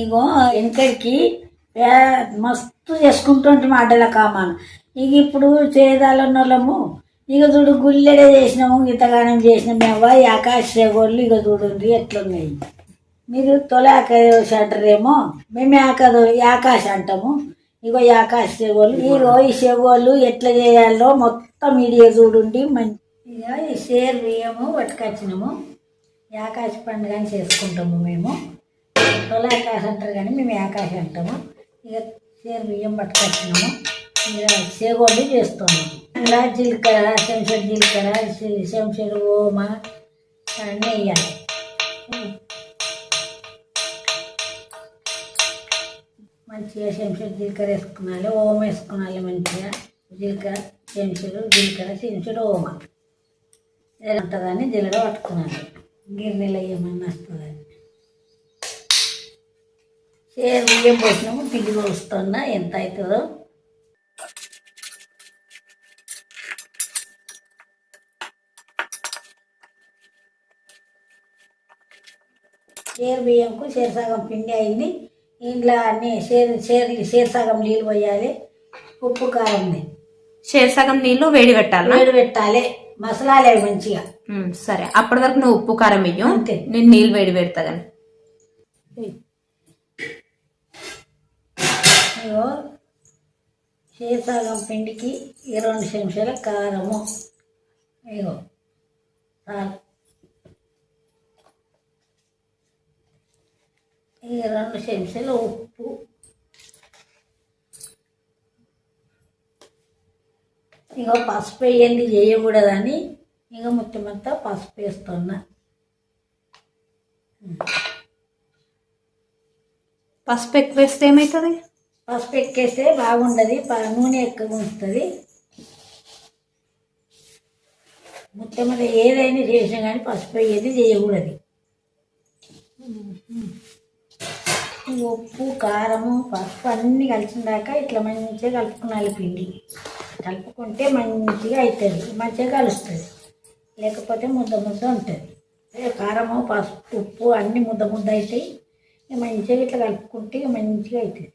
ఇగో వెనకడికి మస్తు చేసుకుంటుంటే మాటల కామాను. ఇక ఇప్పుడు చేదాలన్నోళ్ళము ఇక చూడు గుల్లెడే చేసినాము గీతగానం చేసినాము అవ్వ ఈ ఆకాశ గోళ్ళు ఇక చూడండి ఎట్లున్నాయి. మీరు తొలి ఆకాశ అంటారేమో మేము ఆకదు ఈ ఆకాశ అంటాము. ఇగో ఈ ఆకాశ చెగోళ్ళు ఇగో ఈ చెగోళ్ళు ఎట్లా చేయాలో మొత్తం మీడియా చూడండి మంచి ఇక ఈ షేర్ బియ్యము పట్టుకొచ్చినాము. ఈ ఆకాశ పండుగని చేసుకుంటాము మేము. తొలి ఆకాశ అంటారు కానీ మేము ఆకాశం ఆకాశ అంటాము. ఇక సేను బియ్యం పట్టుకొచ్చినాము. ఇక చేగోళ్ళు చేస్తున్నాము. ఇలా జీలకర్ర చెంచడు జీలకర్ర చె- చెంచడు ఓమ అన్నీ వేయాలి. మంచిగా చెంచడు జీలకర్ర వేసుకున్నాలి. ఓమ వేసుకున్నాలి మంచిగా. జీలకర్ర చెంచడు జీలకర్ర చెంచడు ఓమ. ఉంటుందని జీలకర్ర పట్టుకున్నాను. గిన్నెలు వేయమని వస్తుందని. షేర్ బియ్యం పోసినాము పిండి పోస్తున్నా ఎంత అవుతుందో షేర్ బియ్యంకు షేర్ సగం పిండి అయింది. ఇంట్లో అన్ని షేర్ షేర్ షేర్ సగం నీళ్ళు పోయాలి. ఉప్పు కారం ఉంది. షేర్ సగం నీళ్ళు వేడి పెట్టాలా? వేడి పెట్టాలి. మసాలాలే మంచిగా. సరే. అప్పటి వరకు నువ్వు ఉప్పు కారం వెయ్యు. నేను నీళ్ళు వేడి పెడతా గాని ఇగో షేర్ పిండికి ఈ రెండు చెంచాల కారము. ఇగో ఈ రెండు చెంచాల ఉప్పు. ఇగో పసుపు వేయండి చేయకూడదని ఇక మొత్తమంతా పసుపు వేస్తున్నా. పసుపు ఎక్కువ వేస్తే ఏమవుతుంది పసుపు ఎక్కేస్తే బాగుండదు ప- నూనె ఎక్కువ ఉంటుంది. మొత్తం మీద ఏదైనా చేసినా కానీ పసుపు ఏది చేయకూడదు. ఉప్పు కారము పసుపు అన్నీ కలిసిందాక ఇట్లా మంచిగా కలుపుకున్నాలి పిండి. కలుపుకుంటే మంచిగా అవుతుంది మంచిగా కలుస్తుంది. లేకపోతే ముద్ద ముద్ద ఉంటుంది. కారము పసుపు ఉప్పు అన్నీ ముద్ద ముద్ద అవుతాయి మంచిగా ఇట్లా కలుపుకుంటే మంచిగా అవుతుంది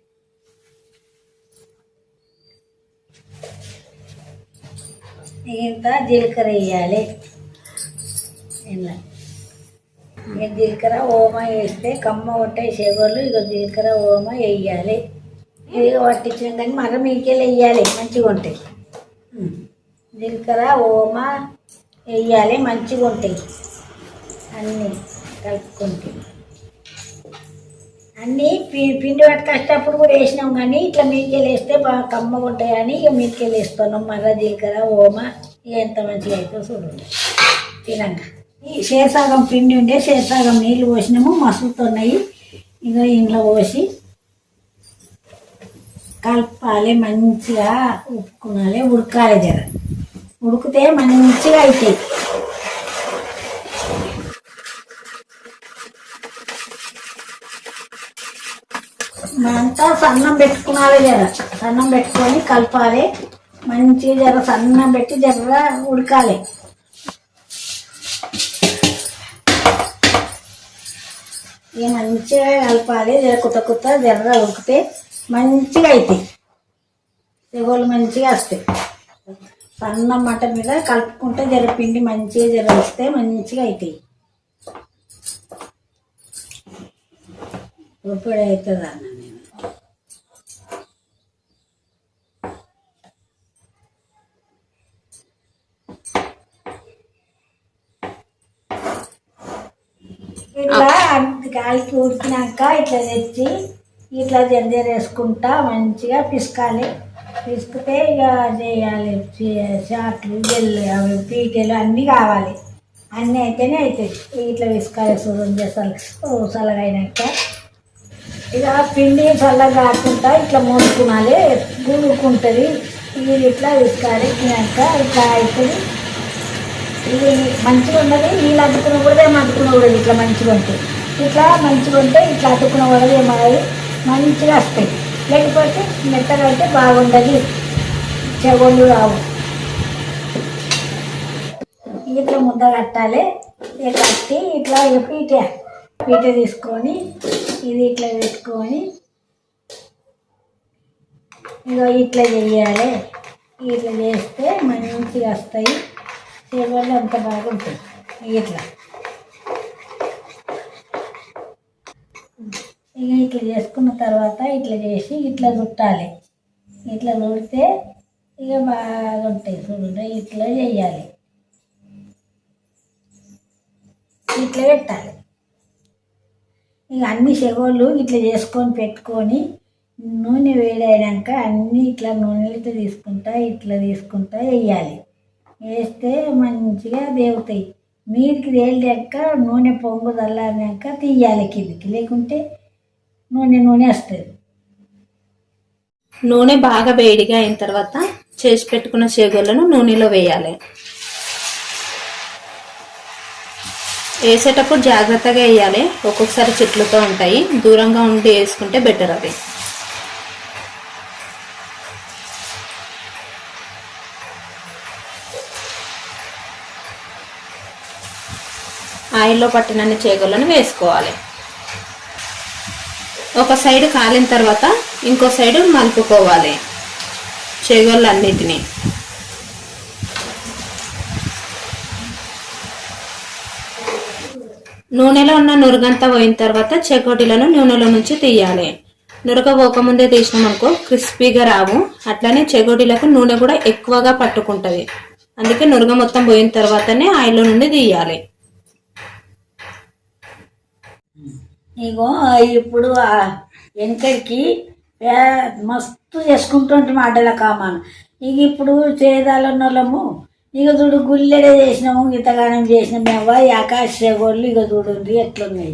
ఇంత జీలకర్ర వేయాలి. ఇలా ఇక జీలకర్ర ఓమ వేస్తే కమ్మ కొట్టే చేగోళ్ళు ఇక జీలకర్ర ఓమ వేయాలి. ఇది పట్టించాం కానీ మర మీకెళ్ళి వేయాలి మంచిగా ఉంటాయి. జీలకర్ర ఓమ వేయాలి మంచిగా ఉంటాయి. అన్నీ కలుపుకుంటాయి అన్నీ పి పిండి పట్టుకొచ్చేటప్పుడు కూడా వేసినాం కానీ ఇట్లా మీరికెళ్ళి వేస్తే బాగా కమ్మగా ఉంటాయని ఇక మీరికెళ్ళి వేస్తున్నాం మర్ర జీలకర్ర ఓమ ఎంత మంచిగా అవుతుందో చూడండి. తినంక ఈ శేషాగం పిండి ఉండే శేషాగం నీళ్ళు పోసినాము మసులుతున్నాయి. ఇక ఇంట్లో పోసి కలపాలి మంచిగా ఉప్పుకోవాలి ఉడకాలి జర. ఉడికితే మంచిగా అవుతాయి అంతా సన్నం పెట్టుకున్నాలి జర. సన్నం పెట్టుకొని కలపాలి. మంచిగా జర సన్నం పెట్టి జర ఉడకాలి. ఇక మంచిగా కలపాలి జర కుత కుత్త జర్ర ఉడికితే మంచిగా అవుతాయి తెగోళ్ళు మంచిగా వస్తాయి. సన్న మటన్ మీద కలుపుకుంటే జర పిండి మంచిగా జర వస్తే మంచిగా అవుతాయి ఇప్పుడు అవుతుందన్న అన్న నేను ఇట్లా గాలికి ఉడికినాక ఇట్లా తెచ్చి ఇట్లా జంజర్ వేసుకుంటా మంచిగా పిసకాలి. పిసికితే ఇక చేయాలి చే- చాట్లు జల్లు అవి పీటలు అన్నీ కావాలి. అన్నీ అయితేనే అవుతాయి ఇట్లా పిసకాలి చూడండి చేసాలి చల్లగైనాక ఇక పిండి చల్లగా కాకుండా ఇట్లా మోసుకునాలి. గుడుకుంటుంది ఇది ఇట్లా పిసకాలి. తినాక ఇట్లా అవుతుంది ఇది మంచిగా ఉన్నది నీళ్ళు అద్దుకున్న కూడా ఏం కూడా ఇట్లా మంచిగా ఉంటుంది ఇట్లా మంచిగా ఉంటే ఇట్లా అద్దుకున్న కూడా ఏమన్నది మంచిగా వస్తాయి. లేకపోతే మెత్తగా అయితే బాగుండదు. చెవులు రావు. ఇట్లా ముద్ద కట్టాలి. ఇట్లా కట్టి ఇట్లా పీట పీట తీసుకొని ఇది ఇట్లా పెట్టుకొని ఇదో ఇట్లా చెయ్యాలి ఇట్లా చేస్తే మంచిగా వస్తాయి. చెవులు అంత బాగుంటుంది. ఇట్లా ఇక ఇట్లా చేసుకున్న తర్వాత ఇట్లా చేసి ఇట్లా చుట్టాలి. ఇట్లా చుడితే ఇక బాగుంటాయి చూడండి ఇట్లా చేయాలి. ఇట్లా పెట్టాలి. ఇక అన్ని చెగోళ్ళు ఇట్లా చేసుకొని పెట్టుకొని నూనె వేడైనాక అన్నీ ఇట్లా నూనెలతో తీసుకుంటా ఇట్లా తీసుకుంటా వేయాలి. వేస్తే మంచిగా దేవుతాయి. మీరికి తేలినాక నూనె పొంగు చల్లారినాక తీయాలి కిందికి. లేకుంటే నూనె నూనె వస్తుంది నూనె బాగా వేడిగా అయిన తర్వాత చేసి పెట్టుకున్న చేగోళ్ళను నూనెలో వేయాలి. వేసేటప్పుడు జాగ్రత్తగా వేయాలి. ఒక్కొక్కసారి చెట్లతో ఉంటాయి. దూరంగా ఉండి వేసుకుంటే బెటర్ అది ఆయిల్లో పట్టినన్ని చేగోళ్ళను వేసుకోవాలి. ఒక సైడ్ కాలిన తర్వాత ఇంకో సైడ్ మలుపుకోవాలి. చెగోళ్ళన్నిటినీ. నూనెలో ఉన్న నురుగంతా పోయిన తర్వాత చెకోటీలను నూనెలో నుంచి తీయాలి. నురగ పోకముందే తీసినామనుకో క్రిస్పీగా రావు. అట్లానే చెగోటీలకు నూనె కూడా ఎక్కువగా పట్టుకుంటుంది. అందుకే నురగ మొత్తం పోయిన తర్వాతనే ఆయిల్లో నుండి తీయాలి. ఇగో ఇప్పుడు ఆ వెనకడికి మస్తు చేసుకుంటుంటే మాటల కామాను. ఇక ఇప్పుడు చేదాలన్నోళ్ళము ఇక చూడు గుల్లెడే చేసినాము ఇంతగానం చేసినాము అవ్వ ఆకాశ గోళ్ళు ఇక చూడండి ఎట్లున్నాయి.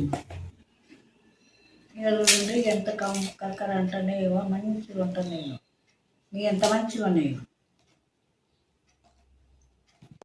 ఇక చూడండి ఎంత కం కరకర అంటున్నాయో మంచిగా ఉంటున్నాయో ఇక ఎంత మంచిగా ఉన్నాయో